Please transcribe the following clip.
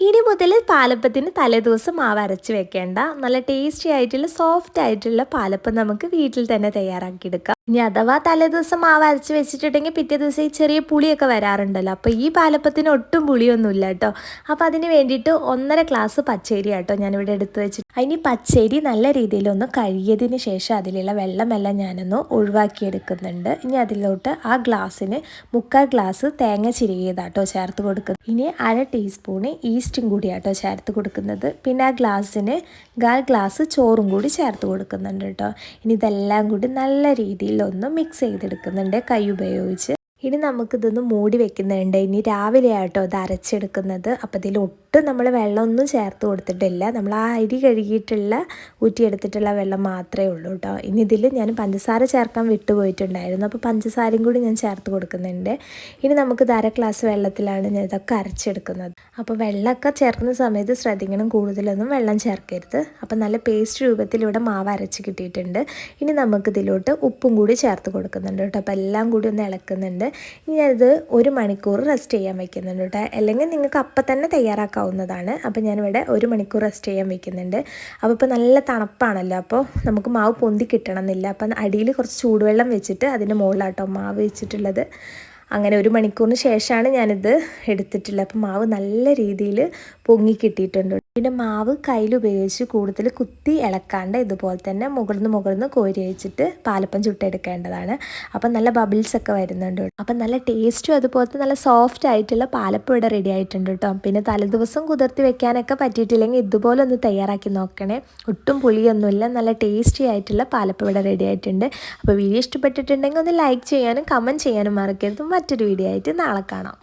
ഇനി മുതൽ പാലപ്പത്തിന് തലേദിവസം മാവ് അരച്ച് വെക്കേണ്ട. നല്ല ടേസ്റ്റി ആയിട്ടുള്ള സോഫ്റ്റ് ആയിട്ടുള്ള പാലപ്പം നമുക്ക് വീട്ടിൽ തന്നെ തയ്യാറാക്കിയെടുക്കാം. ഇനി അഥവാ തലേദിവസം മാവ് അരച്ച് വെച്ചിട്ടുണ്ടെങ്കിൽ പിറ്റേ ദിവസം ഈ ചെറിയ പുളിയൊക്കെ വരാറുണ്ടല്ലോ. അപ്പോൾ ഈ പാലപ്പത്തിന് ഒട്ടും പുളിയൊന്നുമില്ല കേട്ടോ. അപ്പോൾ അതിന് വേണ്ടിയിട്ട് ഒന്നര ഗ്ലാസ് പച്ചരി കേട്ടോ ഞാനിവിടെ എടുത്തു വെച്ചിട്ട്. അതിന് പച്ചരി നല്ല രീതിയിലൊന്ന് കഴുകിയതിന് ശേഷം അതിലുള്ള വെള്ളമെല്ലാം ഞാനൊന്ന് ഒഴിവാക്കിയെടുക്കുന്നുണ്ട്. ഇനി അതിലോട്ട് ആ ഗ്ലാസ്സിന് മുക്കാൽ ഗ്ലാസ് തേങ്ങ ചിരുകിയതാട്ടോ ചേർത്ത് കൊടുക്കുന്നത്. ഇനി അര ടീസ്പൂണ് ഈസ്റ്റും കൂടി കൂടിയാട്ടോ ചേർത്ത് കൊടുക്കുന്നത്. പിന്നെ ആ ഗ്ലാസ്സിന് ഗാൽ ഗ്ലാസ് ചോറും കൂടി ചേർത്ത് കൊടുക്കുന്നുണ്ട് കേട്ടോ. ഇനി ഇതെല്ലാം കൂടി നല്ല രീതിയിൽ ഒന്ന് മിക്സ് ചെയ്തെടുക്കുന്നുണ്ട്. കൈ ഉപയോഗിച്ച്. ഇനി നമുക്കിതൊന്ന് മൂടി വെക്കുന്നുണ്ട്. ഇനി രാവിലെ ആട്ടോ ഇത് അരച്ചെടുക്കുന്നത്. അപ്പോൾ ഇതിൽ ഒട്ടും നമ്മൾ വെള്ളമൊന്നും ചേർത്ത് കൊടുത്തിട്ടില്ല. നമ്മൾ ആ അരി കഴുകിയിട്ടുള്ള ഊറ്റിയെടുത്തിട്ടുള്ള വെള്ളം മാത്രമേ ഉള്ളൂ കേട്ടോ ഇനി ഇതിൽ ഞാൻ പഞ്ചസാര ചേർക്കാൻ വിട്ടുപോയിട്ടുണ്ടായിരുന്നു. അപ്പോൾ പഞ്ചസാരയും കൂടി ഞാൻ ചേർത്ത് കൊടുക്കുന്നുണ്ട്. ഇനി നമുക്ക് അര ഗ്ലാസ് വെള്ളത്തിലാണ് ഞാൻ ഇതൊക്കെ അരച്ചെടുക്കുന്നത്. അപ്പോൾ വെള്ളമൊക്കെ ചേർക്കുന്ന സമയത്ത് ശ്രദ്ധിക്കണം കൂടുതലൊന്നും വെള്ളം ചേർക്കരുത്. അപ്പോൾ നല്ല പേസ്റ്റ് രൂപത്തിൽ ഇവിടെ മാവ് അരച്ച് കിട്ടിയിട്ടുണ്ട്. ഇനി നമുക്കിതിലോട്ട് ഉപ്പും കൂടി ചേർത്ത് കൊടുക്കുന്നുണ്ട് കേട്ടോ അപ്പോൾ എല്ലാം കൂടി ഒന്ന് ഇളക്കുന്നുണ്ട്. ഇനി ഞാനിത് ഒരു മണിക്കൂർ റെസ്റ്റ് ചെയ്യാൻ വെക്കുന്നുണ്ട് കേട്ടോ. അല്ലെങ്കിൽ നിങ്ങൾക്ക് അപ്പം തന്നെ തയ്യാറാക്കാവുന്നതാണ്. അപ്പോൾ ഞാനിവിടെ ഒരു മണിക്കൂർ റെസ്റ്റ് ചെയ്യാൻ വെക്കുന്നുണ്ട്. അപ്പോൾ ഇപ്പോൾ നല്ല തണുപ്പാണല്ലോ. അപ്പോൾ നമുക്ക് മാവ് പൊന്തി കിട്ടണമെന്നില്ല. അപ്പം അടിയിൽ കുറച്ച് ചൂടുവെള്ളം വെച്ചിട്ട് അതിന്റെ മുകളിലാട്ടോ മാവ് വെച്ചിട്ടുള്ളത്. അങ്ങനെ ഒരു മണിക്കൂറിന് ശേഷമാണ് ഞാനിത് എടുത്തിട്ടുള്ളത്. അപ്പം മാവ് നല്ല രീതിയിൽ പൊങ്ങി കിട്ടിയിട്ടുണ്ട്. പിന്നെ മാവ് കയ്യിൽ ഉപയോഗിച്ച് കൂടുതൽ കുത്തി ഇളക്കാണ്ട് ഇതുപോലെ തന്നെ മുകളിൽ മുകളിൽ കോരി വെച്ചിട്ട് പാലപ്പം ചുട്ടെടുക്കേണ്ടതാണ്. അപ്പം നല്ല ബബിൾസ് ഒക്കെ വരുന്നുണ്ട് അപ്പം നല്ല ടേസ്റ്റും അതുപോലത്തെ നല്ല സോഫ്റ്റ് ആയിട്ടുള്ള പാലപ്പം ഇവിടെ റെഡി ആയിട്ടുണ്ട് കേട്ടോ. പിന്നെ തലേദിവസം കുതിർത്തി വെക്കാനൊക്കെ പറ്റിയിട്ടില്ലെങ്കിൽ ഇതുപോലെ ഒന്ന് തയ്യാറാക്കി നോക്കണേ. ഒട്ടും പുളിയൊന്നുമില്ല നല്ല ടേസ്റ്റി ആയിട്ടുള്ള പാലപ്പം ഇവിടെ റെഡി ആയിട്ടുണ്ട്. അപ്പോൾ വീഡിയോ ഇഷ്ടപ്പെട്ടിട്ടുണ്ടെങ്കിൽ ഒന്ന് ലൈക്ക് ചെയ്യാനും കമന്റ് ചെയ്യാനും മറക്കരുത്. മറ്റൊരു വീഡിയോ ആയിട്ട് നാളെ കാണാം.